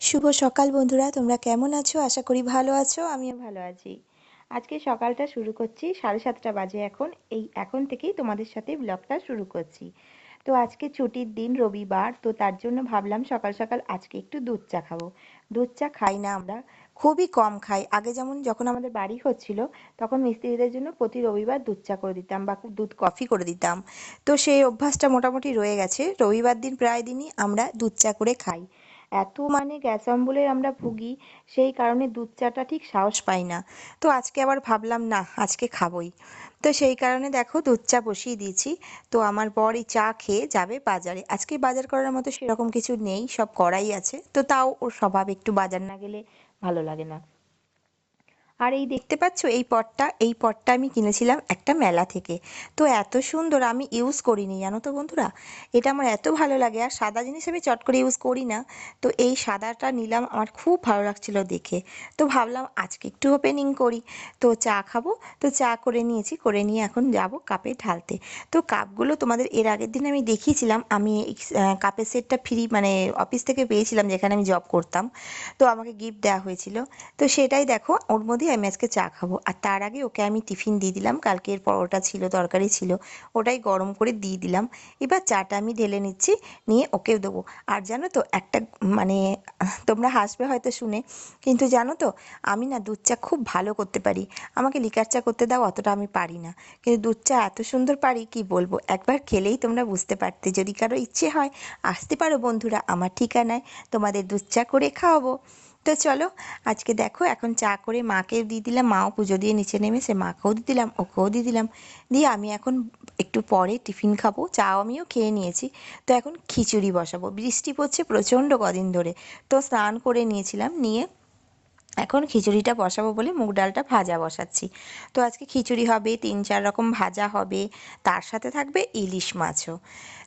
শুভ সকাল বন্ধুরা, তোমরা কেমন আছো? আশা করি ভালো আছো, আমিও ভালো আছি। আজকে সকালটা শুরু করছি সাড়ে সাতটা বাজে এখন, এই এখন থেকেই তোমাদের সাথে ব্লগটা শুরু করছি। তো আজকে ছুটির দিন রবিবার, তো তার জন্য ভাবলাম সকাল সকাল আজকে একটু দুধ চা খাব। দুধ চা খাই না আমরা, খুবই কম খাই। আগে যেমন যখন আমাদের বাড়ি হচ্ছিল, তখন মিস্ত্রিদের জন্য প্রতি রবিবার দুধ চা করে দিতাম বা দুধ কফি করে দিতাম। তো সেই অভ্যাসটা মোটামুটি রয়ে গেছে। রবিবার দিন প্রায় দিনই আমরা দুধ চা করে খাই। এত মানে গ্যাস অম্বলে আমরা ভুগি, সেই কারণে দুধ চাটা ঠিক সাহস পাই না। তো আজকে আবার ভাবলাম, না, আজকে খাবই। তো সেই কারণে দেখো দুধ চা বসিয়ে দিয়েছি। তো আমার বর এই চা খেয়ে যাবে বাজারে। আজকে বাজার করার মতো সেরকম কিছু নেই, সব করাই আছে। তো তাও ওর স্বভাব একটু বাজার না গেলে ভালো লাগে না। আর এই দেখতে পাচ্ছ, এই পটটা এই পটটা আমি কিনেছিলাম একটা মেলা থেকে। তো এত সুন্দর, আমি ইউজ করিনি, জানো তো বন্ধুরা? এটা আমার এত ভালো লাগে, আর সাদা জিনিস আমি চট করে ইউজ করি না। তো এই সাদাটা নিলাম, আমার খুব ভালো লাগছিল দেখে। তো ভাবলাম আজকে একটু ওপেনিং করি। তো চা খাব, তো চা করে নিয়েছি, করে নিয়ে এখন যাব কাপে ঢালতে। তো কাপগুলো তোমাদের এর আগের দিন আমি দেখিয়েছিলাম, আমি কাপের সেটটা ফ্রি মানে অফিস থেকে পেয়েছিলাম, যেখানে আমি জব করতাম। তো আমাকে গিফট দেওয়া হয়েছিল। তো সেটাই দেখো, ওর মধ্যে আমি আজকে চা খাব। আর তার আগে ওকে আমি টিফিন দিয়ে দিলাম। কালকের পরোটা ছিল, তরকারি ছিল। ওটাই গরম করে দিয়ে দিলাম। এবার চাটা আমি ঢেলে নিচ্ছি, নিয়ে ওকেও দেবো। আর জানো তো, একটা মানে তোমরা হাসবে হয়তো শুনে, কিন্তু জানো তো, আমি না দুধ চা খুব ভালো করতে পারি। আমাকে লিকার চা করতে দাও, অতটা আমি পারি না। কিন্তু দুধ চা এত সুন্দর পারি, কি বলব? একবার খেলেই তোমরা বুঝতে পারতে, যদি কারও ইচ্ছে হয়, আসতে পারো বন্ধুরা, আমার ঠিকানায় তোমাদের দুধ চা করে খাওয়াবো। তো চলো, আজকে দেখো, এখন চা করে মাকে দিয়ে দিলাম, মাও পুজো দিয়ে নিচে নেমে সে মাকেও দিয়ে দিলাম, ওকেও দিয়ে দিলাম। দিয়ে আমি এখন একটু পরে টিফিন খাব, চাও আমিও খেয়ে নিয়েছি। তো এখন খিচুড়ি বসাবো, বৃষ্টি পড়ছে প্রচণ্ড কদিন ধরে। তো স্নান করে নিয়েছিলাম, নিয়ে এখন খিচুড়িটা বসাবো বলে মুগ ডালটা ভাজা বসাচ্ছি। তো আজকে খিচুড়ি হবে, তিন চার রকম ভাজা হবে, তার সাথে থাকবে ইলিশ মাছও।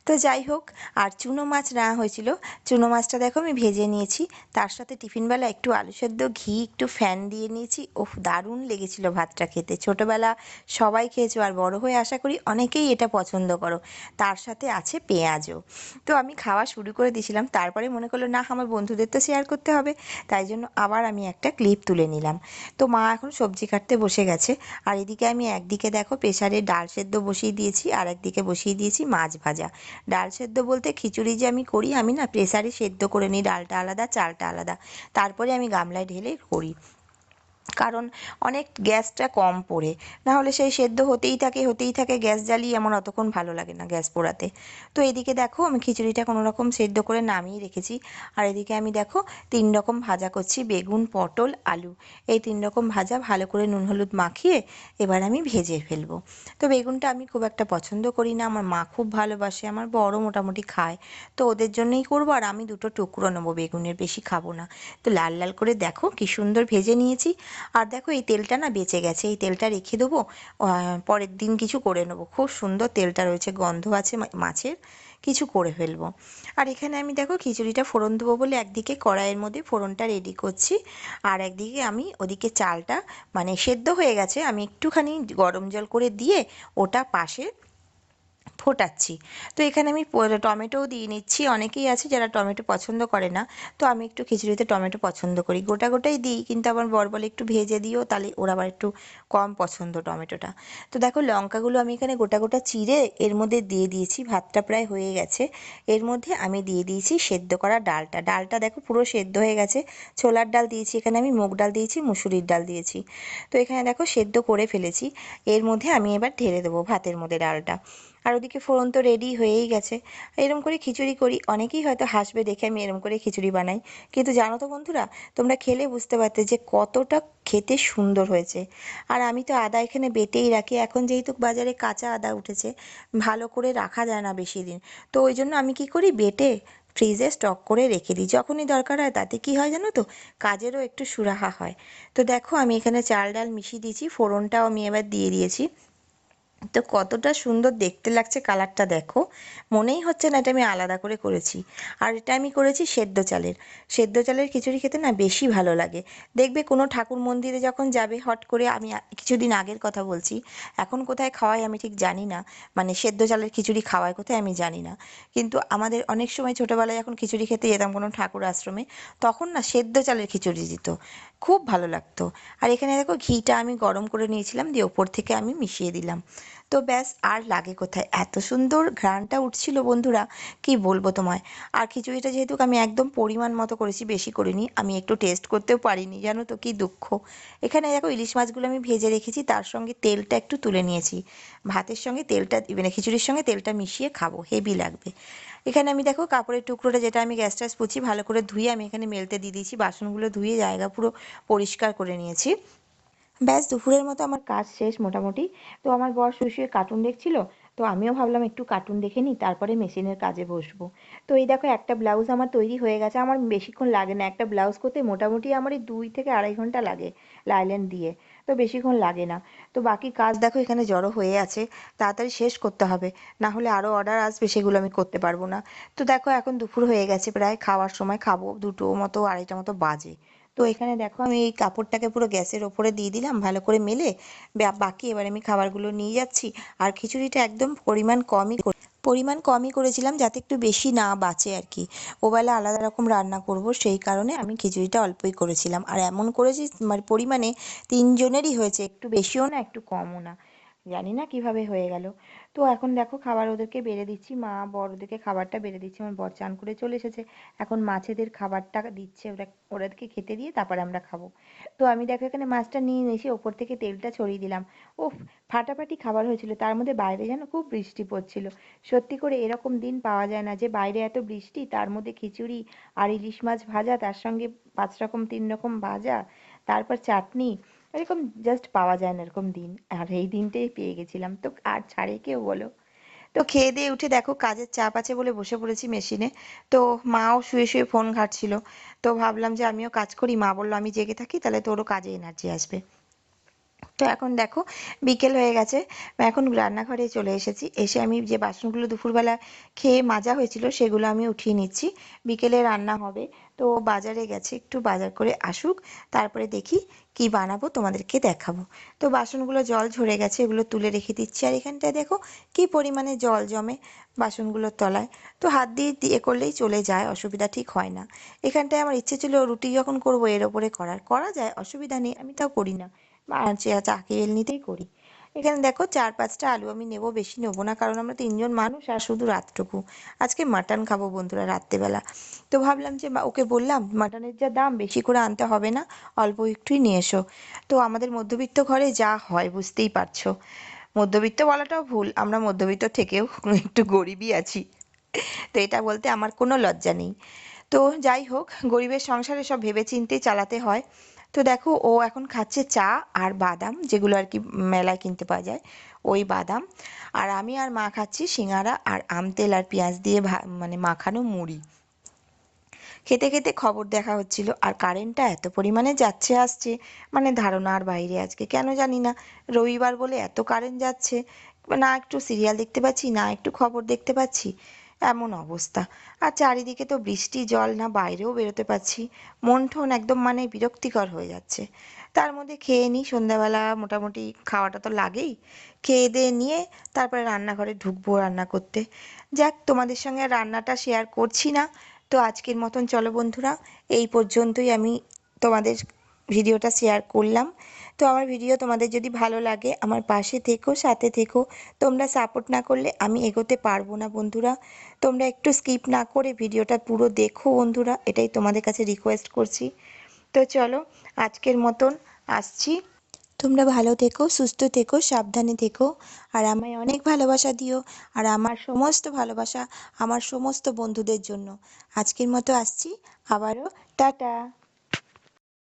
তো যাই হোক, আর চুনো মাছ রান্না হয়েছিল। চুনো মাছটা দেখো আমি ভেজে নিয়েছি। তার সাথে টিফিনবেলা একটু আলু সেদ্ধ, ঘি, একটু ফ্যান দিয়ে নিয়েছি। ওফ, দারুণ লেগেছিল ভাতটা খেতে। ছোটোবেলা সবাই খেয়েছো আর বড় হয়ে আশা করি অনেকেই এটা পছন্দ করো। তার সাথে আছে পেঁয়াজও। তো আমি খাওয়া শুরু করে দিয়েছিলাম। তারপরে মনে করল, না, আমার বন্ধুদের তো শেয়ার করতে হবে। তাই জন্য আবার আমি একটা ক্লিপ তুলে নিলাম। তো মা এখন সবজি কাটতে বসে গেছে। আর এদিকে আমি একদিকে দেখো প্রেশারে ডাল সেদ্ধ বসিয়ে দিয়েছি, আর একদিকে বসিয়ে দিয়েছি মাছ ভাজা। ডাল সেদ্ধ বলতে খিচুড়ি যে আমি করি, আমি না প্রেসারে সেদ্ধ করে নিই, ডালটা আলাদা, চালটা আলাদা। তারপরে আমি গামলায় ঢেলে করি। কারণ অনেক গ্যাসটা কম পড়ে। নাহলে সেই সেদ্ধ হতেই থাকে হতেই থাকে গ্যাস জ্বালিয়ে, এমন অতক্ষণ ভালো লাগে না গ্যাস পোড়াতে। তো এদিকে দেখো, আমি খিচুড়িটা কোনো রকম সেদ্ধ করে নামিয়ে রেখেছি। আর এদিকে আমি দেখো, তিন রকম ভাজা করছি, বেগুন, পটল, আলু। এই তিন রকম ভাজা ভালো করে নুন হলুদ মাখিয়ে এবার আমি ভেজে ফেলব। তো বেগুনটা আমি খুব একটা পছন্দ করি না, আমার মা খুব ভালোবাসে, আমার বড় মোটামুটি খায়। তো ওদের জন্যই করব, আর আমি দুটো টুকরো নেব, বেগুনের বেশি খাব না। তো লাল লাল করে দেখো কি সুন্দর ভেজে নিয়েছি। আর দেখো, এই তেলটা না বেঁচে গেছে। এই তেলটা রেখে দেবো পরের দিন কিছু করে নেব। খুব সুন্দর তেলটা রয়েছে, গন্ধ আছে মাছের। কিছু করে ফেলব। আর এখানে আমি দেখো, খিচুড়িটা ফোড়ন দেবো বলে একদিকে কড়াইয়ের মধ্যে ফোড়নটা রেডি করছি, আর একদিকে আমি ওদিকে চালটা মানে সেদ্ধ হয়ে গেছে। আমি একটুখানি গরম জল করে দিয়ে ওটা পাশে ফোটাচ্ছি। তো এখানে আমি টমেটোও দিয়ে নিচ্ছি। অনেকেই আছে যারা টমেটো পছন্দ করে না। তো আমি একটু খিচুড়িতে টমেটো পছন্দ করি। গোটা গোটাই দিই, কিন্তু আমার বর বলে একটু ভেজে দিও, তাহলে ওরা আবার একটু কম পছন্দ টমেটোটা। তো দেখো লঙ্কাগুলো আমি এখানে গোটা গোটা চিড়ে এর মধ্যে দিয়ে দিয়েছি। ভাতটা প্রায় হয়ে গেছে। এর মধ্যে আমি দিয়ে দিয়েছি সেদ্ধ করা ডালটা। ডালটা দেখো পুরো সেদ্ধ হয়ে গেছে। ছোলার ডাল দিয়েছি, এখানে আমি মুগ ডাল দিয়েছি, মুসুরির ডাল দিয়েছি। তো এখানে দেখো সেদ্ধ করে ফেলেছি। এর মধ্যে আমি এবার ঢেলে দেবো ভাতের মধ্যে ডালটা। আর ওদিকে ফোড়ন তো রেডি হয়েই গেছে। এরম করে খিচুড়ি করি, অনেকেই হয়তো হাসবে দেখে আমি এরম করে খিচুড়ি বানাই। কিন্তু জানো তো বন্ধুরা, তোমরা খেলে বুঝতে পারতে যে কতটা খেতে সুন্দর হয়েছে। আর আমি তো আদা এখানে বেটেই রাখি, এখন যেহেতু বাজারে কাঁচা আদা উঠেছে, ভালো করে রাখা যায় না বেশি দিন। তো ওই জন্য আমি কি করি, বেটে ফ্রিজে স্টক করে রেখে দিই। যখনই দরকার হয় তাতে কি হয় জানো তো, কাজেরও একটু সুরাহা হয়। তো দেখো আমি এখানে চাল ডাল মিশিয়ে দিয়েছি, ফোড়নটাও আমি এবার দিয়ে দিয়েছি। তো কতটা সুন্দর দেখতে লাগছে কালারটা দেখো। মনেই হচ্ছে না এটা আমি আলাদা করে করেছি। আর এটা আমি করেছি সেদ্ধ চালের। সেদ্ধ চালের খিচুড়ি খেতে না বেশি ভালো লাগে। দেখবে কোনো ঠাকুর মন্দিরে যখন যাবে, হট করে আমি কিছুদিন আগের কথা বলছি, এখন কোথায় খাওয়াই আমি ঠিক জানি না। মানে সেদ্ধ চালের খিচুড়ি খাওয়ায় কোথায় আমি জানি না। কিন্তু আমাদের অনেক সময় ছোটোবেলায় যখন খিচুড়ি খেতে যেতাম কোনো ঠাকুর আশ্রমে, তখন না সেদ্ধ চালের খিচুড়ি দিত। খুব ভালো লাগতো। আর এখানে দেখো ঘিটা আমি গরম করে নিয়েছিলাম, দিয়ে ওপর থেকে আমি মিশিয়ে দিলাম। তো ব্যাস, আর লাগে কোথায়? এত সুন্দর ঘ্রাণটা উঠছিল বন্ধুরা, কি বলব তোমায়? আর খিচুড়িটা যেহেতু আমি একদম পরিমাণ মতো করেছি, বেশি করিনি, আমি একটু টেস্ট করতেও পারিনি, জানো তো কি দুঃখ। এখানে দেখো ইলিশ মাছগুলো আমি ভেজে রেখেছি, তার সঙ্গে তেলটা একটু তুলে নিয়েছি। ভাতের সঙ্গে তেলটা মানে খিচুড়ির সঙ্গে তেলটা মিশিয়ে খাব হেভি লাগবে। এখানে আমি দেখো কাপড়ের টুকরোটা যেটা আমি গ্যাস ট্যাস পুছি, ভালো করে ধুয়ে আমি এখানে মেলতে দিয়ে দিয়েছি, বাসনগুলো ধুয়ে জায়গা পুরো পরিষ্কার করে নিয়েছি। ব্যাস, দুপুরের মতো আমার কাজ শেষ মোটামুটি। তো আমার বর শুয়ে শুয়ে কার্টুন দেখছিল, তো আমিও ভাবলাম একটু কার্টুন দেখে নিই, তারপরে মেশিনের কাজে বসবো। তো এই দেখো একটা ব্লাউজ আমার তৈরি হয়ে গেছে, আমার বেশিক্ষণ লাগে না। একটা ব্লাউজ করতে মোটামুটি আমার এই দুই থেকে আড়াই ঘণ্টা লাগে লাইলেন দিয়ে, তো বেশিক্ষণ লাগে না। তো বাকি কাজ দেখো এখানে জড়ো হয়ে আছে, তাড়াতাড়ি শেষ করতে হবে, না হলে আরও অর্ডার আসবে, সেগুলো আমি করতে পারব না। তো দেখো এখন দুপুর হয়ে গেছে, প্রায় খাওয়ার সময় খাব, দুটো মতো, আড়াইটা মতো বাজে। তো এখানে দেখো আমি এই কাপড়টাকে পুরো গ্যাসের ওপরে দিয়ে দিলাম, ভালো করে মেলে। বাকি এবার আমি খাবারগুলো নিয়ে যাচ্ছি। আর খিচুড়িটা একদম পরিমাণ কমই করে- পরিমাণ কমই করেছিলাম যাতে একটু বেশি না বাঁচে আর কি। ওবেলা আলাদা রকম রান্না করব, সেই কারণে আমি খিচুড়িটা অল্পই করেছিলাম। আর এমন করেছি মানে পরিমাণে তিনজনেরই হয়েছে, একটু বেশিও না, একটু কমও না। জানি না কীভাবে হয়ে গেল। তো এখন দেখো খাবার ওদেরকে বেড়ে দিচ্ছি। মা বর ওদেরকে খাবারটা বেড়ে দিচ্ছি। আমার বর চান করে চলে এসেছে। এখন মাছেদের খাবারটা দিচ্ছে। ওরা, ওদেরকে খেতে দিয়ে তারপরে আমরা খাব। তো আমি দেখো এখানে মাছটা নিয়ে এসে ওপর থেকে তেলটা ছড়িয়ে দিলাম। উফ, ফাটাফাটি খাবার হয়েছিল। তার মধ্যে বাইরে যেন খুব বৃষ্টি পড়ছিল। সত্যি করে এরকম দিন পাওয়া যায় না যে বাইরে এত বৃষ্টি, তার মধ্যে খিচুড়ি আর ইলিশ মাছ ভাজা, তার সঙ্গে পাঁচ রকম, তিন রকম ভাজা, তারপর চাটনি। এরকম জাস্ট পাওয়া যায় না এরকম দিন। আর এই দিনটাই পেয়ে গেছিলাম। তো আর ছাড়ে কেউ বলো? তো খেয়ে দিয়ে উঠে দেখো কাজের চাপ আছে বলে বসে পড়েছি মেশিনে। তো মাও শুয়ে শুয়ে ফোন ঘাঁটছিল। তো ভাবলাম যে আমিও কাজ করি। মা বলল, আমি জেগে থাকি, তাহলে তোরও কাজে এনার্জি আসবে। তো এখন দেখো, বিকেল হয়ে গেছে। এখন রান্নাঘরে চলে এসেছি। এসে আমি যে বাসনগুলো দুপুরবেলা খেয়ে মাজা হয়েছিল, সেগুলো আমি উঠিয়ে নিচ্ছি। বিকেলে রান্না হবে। তো বাজারে গেছে, একটু বাজার করে আসুক, তারপরে দেখি কি বানাবো, তোমাদেরকে দেখাবো। তো বাসনগুলো জল ঝরে গেছে, এগুলো তুলে রেখে দিচ্ছি। আর এখানটায় দেখো কি পরিমাণে জল জমে বাসনগুলোর তলায়। তো হাত দিয়ে দিয়ে করলেই চলে যায়, অসুবিধা ঠিক হয় না। এখানটায় আমার ইচ্ছে ছিল রুটি যখন করব, এর ওপরে করার। করা যায়, অসুবিধা নেই, আমি তাও করি না। চা- চাকি এলনিতেই করি। এখানে দেখো চার পাঁচটা আলু আমি নেব, বেশি নেব না, কারণ আমরা তিনজন মানুষ আর শুধু রাতটুকু। আজকে মাটন খাব বন্ধুরা রাত্রেবেলা। তো ভাবলাম যে ওকে বললাম, মাটনের যা দাম বেশি করে আনতে হবে না, অল্প একটুই নিয়ে এসো। তো আমাদের মধ্যবিত্ত ঘরে যা হয়, বুঝতেই পারছ। মধ্যবিত্ত বলাটাও ভুল, আমরা মধ্যবিত্ত থেকেও একটু গরিবই আছি। তো এটা বলতে আমার কোনো লজ্জা নেই। তো যাই হোক, গরিবের সংসারে সব ভেবেচিন্তেই চালাতে হয়। তো দেখো, ও এখন খাচ্ছে চা আর বাদাম, যেগুলো আর কি মেলায় কিনতে পাওয়া যায়, ওই বাদাম। আর আমি আর মা খাচ্ছি সিঙ্গারা আর আম তেল আর পেঁয়াজ দিয়ে মানে মাখানো মুড়ি। খেতে খেতে খবর দেখা হচ্ছিল, আর কারেন্টটা এত পরিমাণে যাচ্ছে আসছে মানে ধারণার বাইরে আজকে, কেন জানি না। রবিবার বলে এত কারেন্ট যাচ্ছে, না একটু সিরিয়াল দেখতে পাচ্ছি, না একটু খবর দেখতে পাচ্ছি। এমন অবস্থা। আর চারিদিকে তো বৃষ্টি, জল না বাইরেও বেরোতে পারছি। মন টন একদম মানে বিরক্তিকর হয়ে যাচ্ছে। তার মধ্যে খেয়ে নিই সন্ধ্যাবেলা মোটামুটি খাওয়াটা তো লাগেই। খেয়ে দিয়ে নিয়ে তারপরে রান্নাঘরে ঢুকবো রান্না করতে। যাক, তোমাদের সঙ্গে রান্নাটা শেয়ার করছি না। তো আজকের মতন চলো বন্ধুরা, এই পর্যন্তই আমি তোমাদের ভিডিওটা শেয়ার করলাম। তো আমার ভিডিও তোমাদের যদি ভালো লাগে, আমার পাশে থেকো, সাথে থেকো। তোমরা সাপোর্ট না করলে আমি এগোতে পারব না বন্ধুরা। তোমরা একটু স্কিপ না করে ভিডিওটা পুরো দেখো বন্ধুরা, এটাই তোমাদের কাছে রিকোয়েস্ট করছি। তো চলো, আজকের মতন আসছি। তোমরা ভালো থেকো, সুস্থ থেকো, সাবধানে থেকো। আর আমায় অনেক ভালোবাসা দিও, আর আমার সমস্ত ভালোবাসা আমার সমস্ত বন্ধুদের জন্য। আজকের মতো আসছি, আবারও, টাটা।